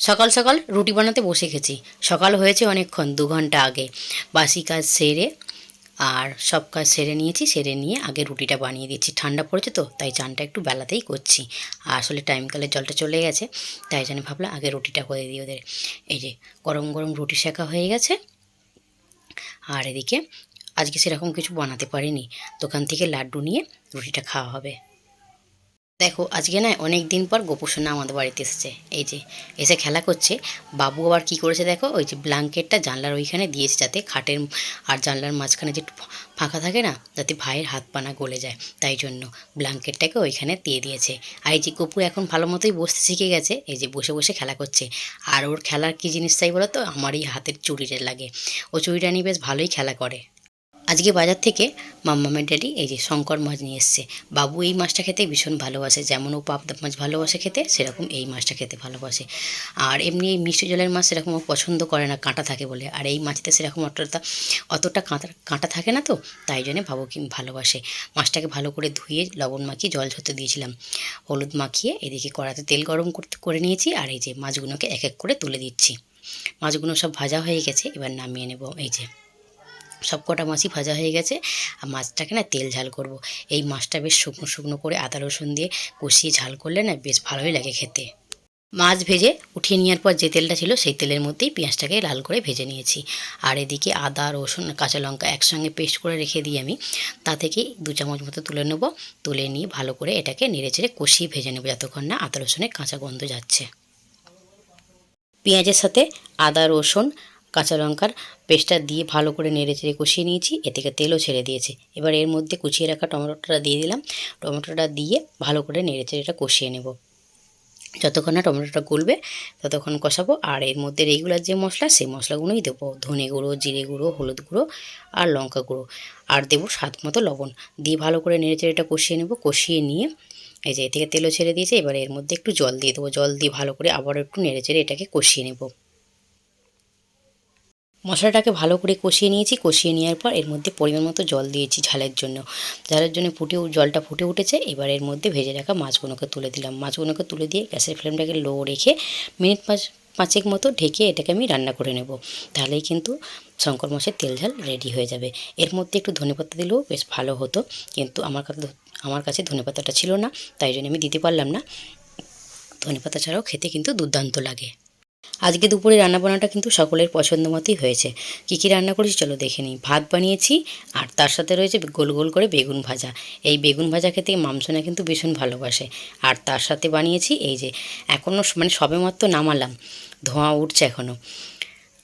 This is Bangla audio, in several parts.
সকাল সকাল রুটি বানাতে বসে গেছি। সকাল হয়েছে অনেকক্ষণ, দু ঘণ্টা আগে। বাসি কাজ সেরে আর সব কাজ সেরে নিয়েছি, সেরে নিয়ে আগে রুটিটা বানিয়ে দিচ্ছি ঠান্ডা পড়েছে তো, তাই চানটা একটু বেলাতেই করছি। আর আসলে টাইম কালের জলটা চলে গেছে, তাই জন্য ভাবলাম আগে রুটিটা করে দিই ওদের। এই যে গরম গরম রুটি শেখা হয়ে গেছে। আর এদিকে আজকে সেরকম কিছু বানাতে পারিনি। দোকান থেকে লাড্ডু নিয়ে রুটিটা খাওয়া হবে। দেখো, আজকে না অনেক দিন পর গোপুসোনা আমাদের বাড়িতে এসেছে। এই যে, এসে খেলা করছে। বাবু আবার কি করেছে দেখো? ওই যে ব্ল্যাঙ্কেটটা জানলার ওইখানে দিয়েছে যাতে খাটের আর জানলার মাঝখানে যে ফাঁকা থাকে না, যাতে ভাইয়ের হাত পানা গলে যায়। তাই জন্য ব্ল্যাঙ্কেটটাকে ওইখানে দিয়ে দিয়েছে। আর এই যে গপু এখন ভালো মতোই বসতে শিখে গেছে, এই যে বসে বসে খেলা করছে। আর ওর খেলার কী জিনিস চাই বলো তো আমার এই হাতের চুড়িটা লাগে। ও চুড়িটা নিয়ে বেশ ভালোই খেলা করে। আজকে বাজার থেকে মাম্মামের ড্যাডি এই যে শঙ্কর মাছ নিয়ে এসছে। বাবু এই মাছটা খেতে ভীষণ ভালোবাসে, যেমন ও পাবদা মাছ ভালোবাসে খেতে, সেরকম এই মাছটা খেতে ভালোবাসে। আর এমনি এই মিষ্টি জলের মাছ সেরকম ও পছন্দ করে না, কাঁটা থাকে বলে। আর এই মাছতে সেরকম অতটা অতটা কাঁটা কাঁটা থাকে না তো, তাই জন্যে বাবু কি ভালোবাসে। মাছটাকে ভালো করে ধুয়ে লবণ মাখিয়ে জল ঝরতে দিয়েছিলাম। হলুদ মাখিয়ে এদিকে কড়াতে তেল গরম করতে, করে নিয়েছি, আর এই যে মাছগুলোকে এক এক করে তুলে দিচ্ছি। মাছগুলো সব ভাজা হয়ে গেছে, এবার নামিয়ে নেব, এই যে। সব কটা মাছই ভাজা হয়ে গেছে। আর মাছটাকে না তেল ঝাল করব। এই মাছটা বেশ শুকনো শুকনো করে আদা, রসুন দিয়ে কষিয়ে ঝাল করলে না বেশ ভালোই লাগে খেতে। মাছ ভেজে উঠিয়ে নেওয়ার পর যে তেলটা ছিল সেই তেলের মধ্যেই পেঁয়াজটাকে লাল করে ভেজে নিয়েছি। আর এদিকে আদা, রসুন, কাঁচা লঙ্কা একসঙ্গে পেস্ট করে রেখে দিই আমি। তা থেকে দু চামচ মতো তুলে নেব। তুলে নিয়ে ভালো করে এটাকে নেড়ে চেড়ে কষিয়ে ভেজে নেব যতক্ষণ না আদা, রসুনের কাঁচা গন্ধ যাচ্ছে। পেঁয়াজের সাথে আদা, রসুন কাঁচা লঙ্কার পেস্টটা দিয়ে ভালো করে নেড়ে চেড়ে কষিয়ে নিয়েছি এ থেকে তেলও ছেড়ে দিয়েছে। এবার এর মধ্যে কুচিয়ে রাখা টমেটোটা দিয়ে দিলাম। টমেটোটা দিয়ে ভালো করে নেড়ে চেড়ে এটা কষিয়ে নেব। যতক্ষণ না টমেটোটা গলবে, ততক্ষণ কষাবো। আর এর মধ্যে রেগুলার যে মশলা, সেই মশলাগুলোই দেবো। ধনে গুঁড়ো, জিরে গুঁড়ো, হলুদ গুঁড়ো আর লঙ্কা গুঁড়ো। আর দেবো স্বাদ মতো লবণ। দিয়ে ভালো করে নেড়ে চেড়ে এটা কষিয়ে নেব। কষিয়ে নিয়ে এই যে এ থেকে তেলও ছেড়ে দিয়েছে। এবার এর মধ্যে একটু জল দিয়ে দেবো। জল দিয়ে ভালো করে আবার একটু নেড়ে চেড়ে এটাকে কষিয়ে নেব। মশলাটাকে ভালো করে কষিয়ে নিয়েছি। কষিয়ে নেওয়ার পর এর মধ্যে পরিমাণ মতো জল দিয়েছি ঝালের জন্য। ঝালের জন্য ফুটে জলটা ফুটে উঠেছে। এবার এর মধ্যে ভেজে রাখা মাছগুলোকে তুলে দিলাম। মাছগুলোকে তুলে দিয়ে গ্যাসের ফ্লেমটাকে লো রেখে মিনিট পাঁচ পাঁচেক মতো ঢেকে এটাকে আমি রান্না করে নেব। তাহলেই কিন্তু শঙ্কর মাছের তেল ঝাল রেডি হয়ে যাবে। এর মধ্যে একটু ধনেপাতা দিলেও বেশ ভালো হতো। কিন্তু আমার কাছে আমার কাছে ধনেপাতাটা ছিল না, তাই জন্য আমি দিতে পারলাম না। ধনেপাতা ছাড়াও খেতে কিন্তু দুর্দান্ত লাগে। আজকে দুপুরে রান্না রান্নাবান্নাটা কিন্তু সকলের পছন্দ মতোই হয়েছে। কী কী রান্না করেছি চলো দেখে নিই। ভাত বানিয়েছি, আর তার সাথে রয়েছে গোল গোল করে বেগুন ভাজা। এই বেগুন ভাজা খেতে মামসোনা কিন্তু ভীষণ ভালোবাসে। আর তার সাথে বানিয়েছি এই যে এখনও মানে সবেমাত্র নামালাম। ধোঁয়া উঠছে এখনও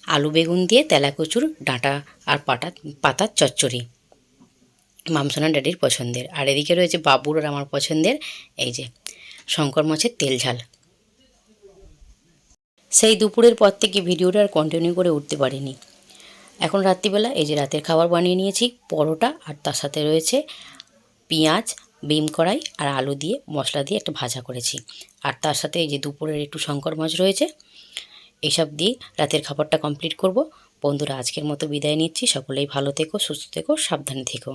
আলু বেগুন দিয়ে তেলা কচুর ডাঁটা আর পাটা পাতার চচ্চড়ি। মামসোনা ড্যাডির পছন্দের। আর এদিকে রয়েছে বাবুর আর আমার পছন্দের এই যে শঙ্কর মাছের তেল ঝাল। সেই দুপুরের পর থেকে ভিডিওটা আর কন্টিনিউ করে উঠতে পারিনি। এখন রাত্রিবেলা এই যে রাতের খাবার বানিয়ে নিয়েছি, পরোটা আর তার সাথে রয়েছে পেঁয়াজ, বিম কড়াই আর আলু দিয়ে মশলা দিয়ে একটা ভাজা করেছি। আর তার সাথে এই যে দুপুরের একটু শঙ্কর মাছ রয়েছে এইসব দিয়ে রাতের খাবারটা কমপ্লিট করব। বন্ধুরা, আজকের মতো বিদায় নিচ্ছি। সকলেই ভালো থেকো, সুস্থ থেকো, সাবধানে থেকো।